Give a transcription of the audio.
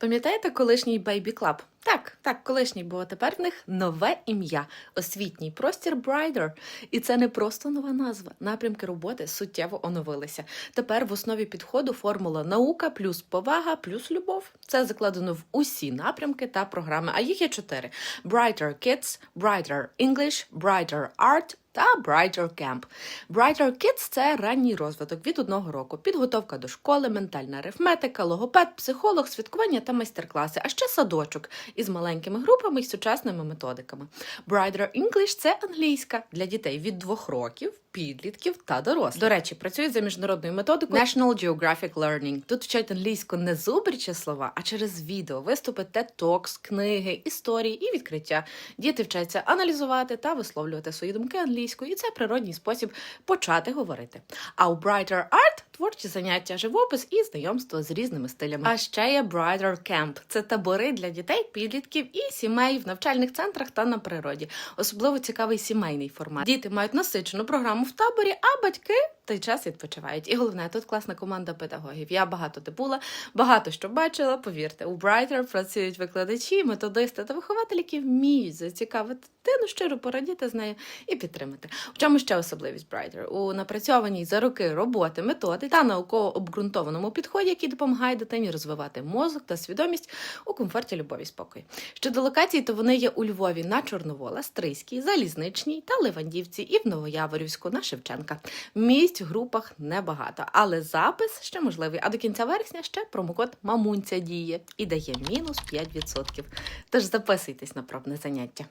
Пам'ятаєте колишній Baby Club? Так, так, колишній, бо тепер в них нове ім'я освітній простір Брайдер. І це не просто нова назва. Напрямки роботи суттєво оновилися. Тепер в основі підходу формула наука плюс повага плюс любов. Це закладено в усі напрямки та програми. А їх є чотири: Brighter Kids, Brighter English, Brighter Art та Brighter Camp. Brighter Kids – це ранній розвиток від одного року, підготовка до школи, ментальна арифметика, логопед, психолог, святкування та майстер-класи, а ще садочок із маленькими групами і сучасними методиками. Brighter English – це англійська для дітей від двох років. Підлітків та дорослих. До речі, працюють за міжнародною методикою National Geographic Learning. Тут вчать англійську не зубрячі слова, а через відео, виступи TED Talks, книги, історії і відкриття. Діти вчаться аналізувати та висловлювати свої думки англійською, і це природній спосіб почати говорити. А у Brighter Art творчі заняття, живопис і знайомство з різними стилями. А ще є Brighter Camp. Це табори для дітей, підлітків і сімей в навчальних центрах та на природі. Особливо цікавий сімейний формат. Діти мають насичену програму в таборі, а батьки той час відпочивають. І головне, тут класна команда педагогів. Я багато де була, багато що бачила. Повірте, у Brighter працюють викладачі, методисти та вихователі, які вміють зацікавити дитину, щиро порадіти з нею і підтримати. В чому ще особливість Brighter? У напрацьованій за роки роботи методи та науково обґрунтованому підході, який допомагає дитині розвивати мозок та свідомість у комфорті, любові, спокої. Щодо локацій, то вони є у Львові на Чорновола, Стрийській, Залізничній та Левандівці і в Новояворівську на Шевченка. Місць групах небагато, але запис ще можливий. А до кінця вересня ще промокод Мамунця діє і дає мінус 5%. Тож записуйтесь на пробне заняття.